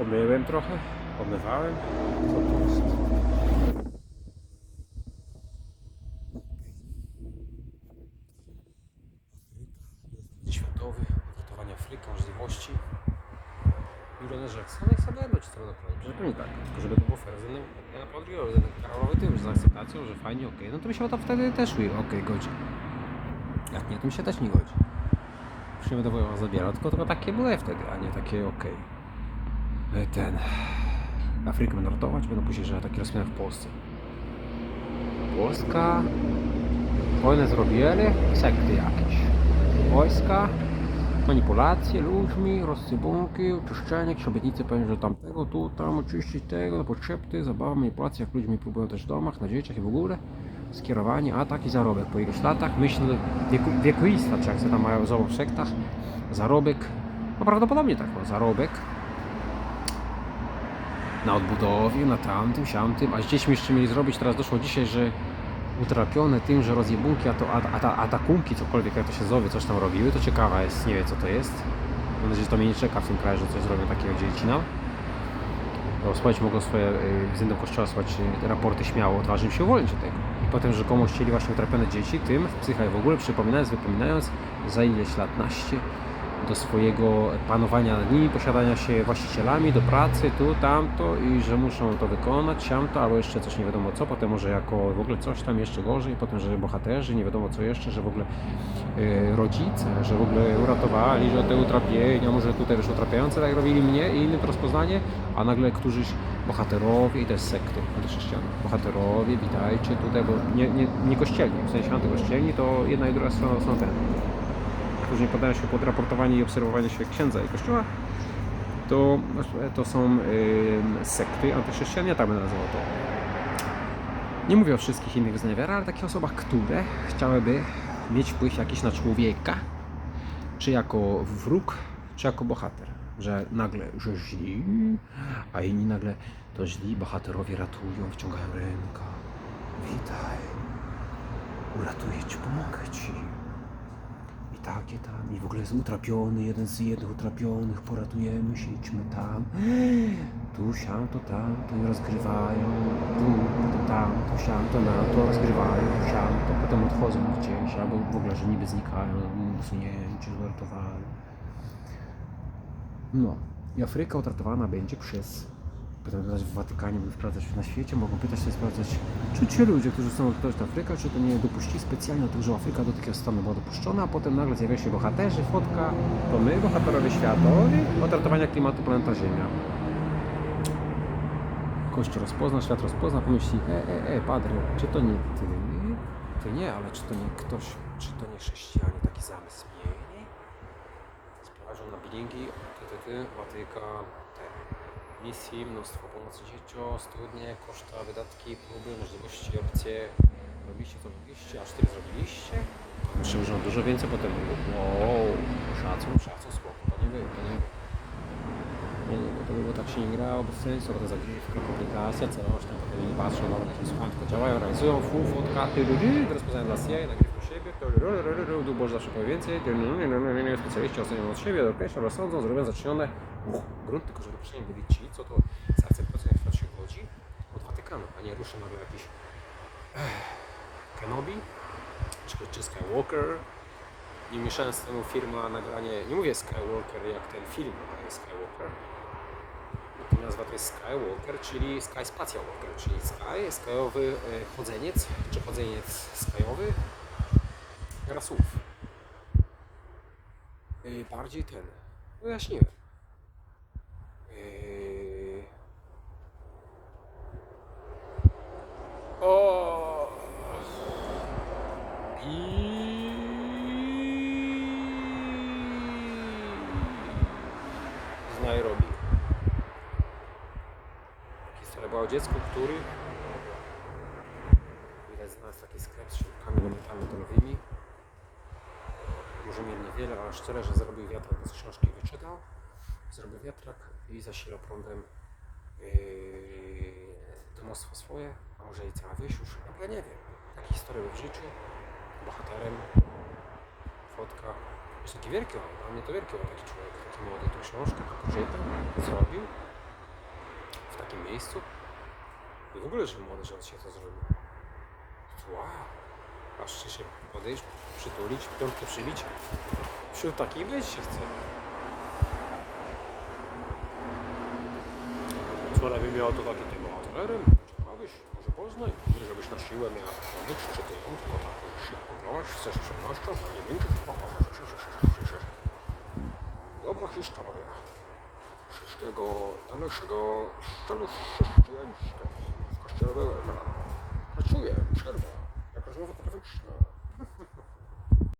Omyłem trochę, omywałem. Co to jest? Światowy, ratowanie Afryki, możliwości. Milionerzy jak Stanach sobie będą czy co naprawdę? Że pewnie tak, tylko żeby to było fair. Ja naprawdę jeden karolowy tym, że z akceptacją, że fajnie, okej, no to mi się o to wtedy też okej, godzi. Jak nie, to mi się też nie godzi. Nie będę wojował zabierał, tylko, tylko takie były wtedy, a nie takie okej. E, Ten... Afrykę będą ratować, będą później, że takie rozmiany w Polsce. Polska... Wojnę zrobili, sekty jakieś. Wojska, manipulacje ludźmi, rozcybunki, oczyszczenie, jakieś obietnice powiem, że tamtego, tu, tam, oczyścić tego, potrzeby, zabawa, manipulacja, jak ludźmi próbują też w domach, na dzieciach i w ogóle. Skierowanie, atak i zarobek po iluś latach. Myśl wieku, wiekuista, czy jak się tam mają w sektach. Zarobek, no prawdopodobnie tak, no, zarobek. Na odbudowie, na tamtym, siamtym, a z dziećmi jeszcze mieli zrobić, teraz doszło dzisiaj, że utrapione tym, że rozjebunki, a to a, atakunki, cokolwiek jak to się zowie, coś tam robiły, to ciekawa jest, nie wiem co to jest. Mam nadzieję, że to mnie nie czeka w tym kraju, że coś zrobią takiego dziecinam. Bo słuchać mogą swoje y, względem kościoła słuchać y, raporty śmiało, odważnie się uwolnić od tego. I potem rzekomo chcieli właśnie utrapione dzieci, tym w psychach w ogóle przypominając, wypominając za ileś lat, naście, do swojego panowania nad nimi, posiadania się właścicielami, do pracy, tu, tamto i że muszą to wykonać, siamto, albo jeszcze coś nie wiadomo co, potem może jako w ogóle coś tam jeszcze gorzej, potem, że bohaterzy, nie wiadomo co jeszcze, że w ogóle e, rodzice, że w ogóle uratowali, że te utrapienia, może tutaj też utrapiające tak robili mnie i innym to rozpoznanie, a nagle którzyś bohaterowie i jest sekty chrześcijan. Bohaterowie, witajcie tutaj, bo nie, nie, nie kościelni, w sensie antykościelni, to jedna i druga strona są ten nie poddają się pod raportowanie i obserwowanie się księdza i kościoła, to, to są sekty antychrześcijan, ja tak będę nazywał to. Nie mówię o wszystkich innych wyznaniach ale takich osobach, które chciałyby mieć wpływ jakiś na człowieka, czy jako wróg, czy jako bohater. Że nagle, że źli, a inni nagle to źli bohaterowie ratują, wciągają rękę. Witaj, uratuję ci, pomogę ci takie tam, i w ogóle jest utrapiony, jeden z jednych utrapionych, poratujemy się, idźmy tam, tu, siam, to tam, to i rozgrywają, tu, potem tam, to, siam, to, na, to rozgrywają, siam, to potem odchodzą gdzieś, albo w ogóle, że niby znikają, usunięci, uratowani. No, i Afryka utratowana będzie przez Potem sprawdzać w Watykanie, będą sprawdzać na świecie, mogą pytać się, sprawdzać, czy ci ludzie, którzy chcą odkryć Afrykę, czy to nie dopuścili specjalnie do tego, że Afryka do takiego stanu była dopuszczona, a potem nagle zjawiają się bohaterzy, fotka, to my, bohaterowie światowi, od ratowania klimatu planeta Ziemia. Kościół rozpozna, świat rozpozna, pomyśli, e, e, e, padre, czy to nie ty? Ty nie, ale czy to nie ktoś, czy to nie chrześcijanie taki zamysł mieli? Sprowadzono na bilingi, ty, ty, ty, Watykan, te misji, mnóstwo pomocy dzieciom, studnie, koszta, wydatki, próby, możliwości, opcje. Robiliście to robiliście, a cztery zrobiliście? Że dużo więcej, potem wow, szacun, szacun, spoko, to nie było, to nie było. Nie, nie, to by było tak się nie grało, bez sensu, bo to zagrywka, komplikacja, coś tam, potem nie patrzą, dobra, jakieś słucham, tylko działają, realizują, fu, fotka, ty, ty, teraz poznają dla CIA, nagrywką siebie, to Duch Boże zawsze powie więcej, specjaliści ocenią od siebie, określą, rozsądzą, zrobią zacznione, grunt, tylko żeby przynajmniej byli ci, co to za akceptacją jak świat się godzi, od Watykanu, a nie ruszy nagle jakiś Kenobi, czy, czy Skywalker, nie mieszając temu firma nagranie, nie mówię Skywalker jak ten film ale Skywalker, to nazwa to jest Skywalker, czyli Sky Spatial Walker, czyli Sky, skyowy e, chodzeniec, czy chodzeniec skyowy rasów. Yy, bardziej ten, wyjaśniłem. Yy... O! I... Z Nairobi. Historia była o dziecku, który widać z nas taki sklep z elementami metalowymi. Może mieli niewiele, ale szczerze, że zrobił wiatrak, bo książki wyczytał. Zrobił wiatrak i zasilał prądem yy, domostwo swoje, a może i cała wieś już, ja nie wiem. Takie historie w życiu, bohaterem, fotka. Jest taki wielki on, dla mnie to wielki on taki człowiek, taki młody, tą książkę poczytał, zrobił miejscu. I w ogóle, że młody, on się to zrobił. Wow. Aż się podejść, przytulić, piątkę przybić. Wśród takich być się chce. Córa by miała to takie tym bohaterem. Ciekawyś, może poznaj. Żebyś na siłę miała pomóc, czy ty ją tylko tak szybko brałaś, chcesz przenoszczą, a nie wiem, czy Dobra historia. Wszystkiego najlepszego celu chrześcijańskiego. Зробили. Працює, черга, як розмова.